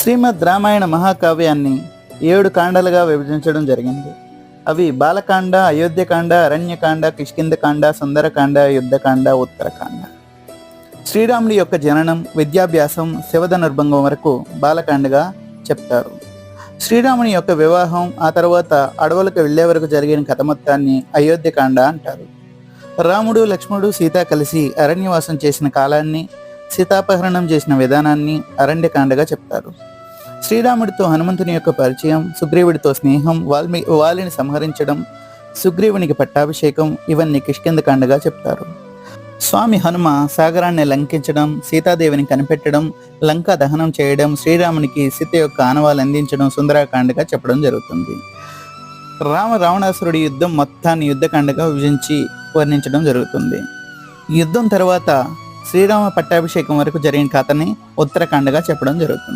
శ్రీమద్ రామాయణ మహాకావ్యాన్ని ఏడు కాండాలుగా విభజించడం జరిగింది. అవి బాలకాండ అయోధ్యకాండ అరణ్యకాండ కిష్కిందకాండ సుందరకాండ యుద్ధకాండ ఉత్తరకాండ. శ్రీరాముడి యొక్క జననం విద్యాభ్యాసం శివధనుర్భంగం వరకు బాలకాండగా చెప్తారు. శ్రీరాముని యొక్క వివాహం ఆ తర్వాత అడవులకు వెళ్ళే వరకు జరిగిన కథ మొత్తాన్ని అయోధ్యకాండ అంటారు. రాముడు లక్ష్మణుడు సీత కలిసి అరణ్యవాసం చేసిన కాలాన్ని సీతాపహరణం చేసిన విధానాన్ని అరణ్యకాండగా చెప్తారు. శ్రీరాముడితో హనుమంతుని యొక్క పరిచయం సుగ్రీవుడితో స్నేహం వాల్మి వాలిని సంహరించడం సుగ్రీవునికి పట్టాభిషేకం ఇవన్నీ కిష్కిందకాండగా చెప్తారు. స్వామి హనుమ సాగరాన్ని లంకించడం సీతాదేవిని కనిపెట్టడం లంక దహనం చేయడం శ్రీరామునికి సీత యొక్క ఆనవాలు అందించడం సుందరాకాండగా చెప్పడం జరుగుతుంది. రామ రావణాసురుడి యుద్ధం మొత్తాన్ని యుద్ధకాండగా విభజించి వర్ణించడం జరుగుతుంది. యుద్ధం తర్వాత శ్రీరామ పట్టాభిషేకం వరకు జరిగిన కథని ఉత్తరాఖండ్గా చెప్పడం జరుగుతుంది.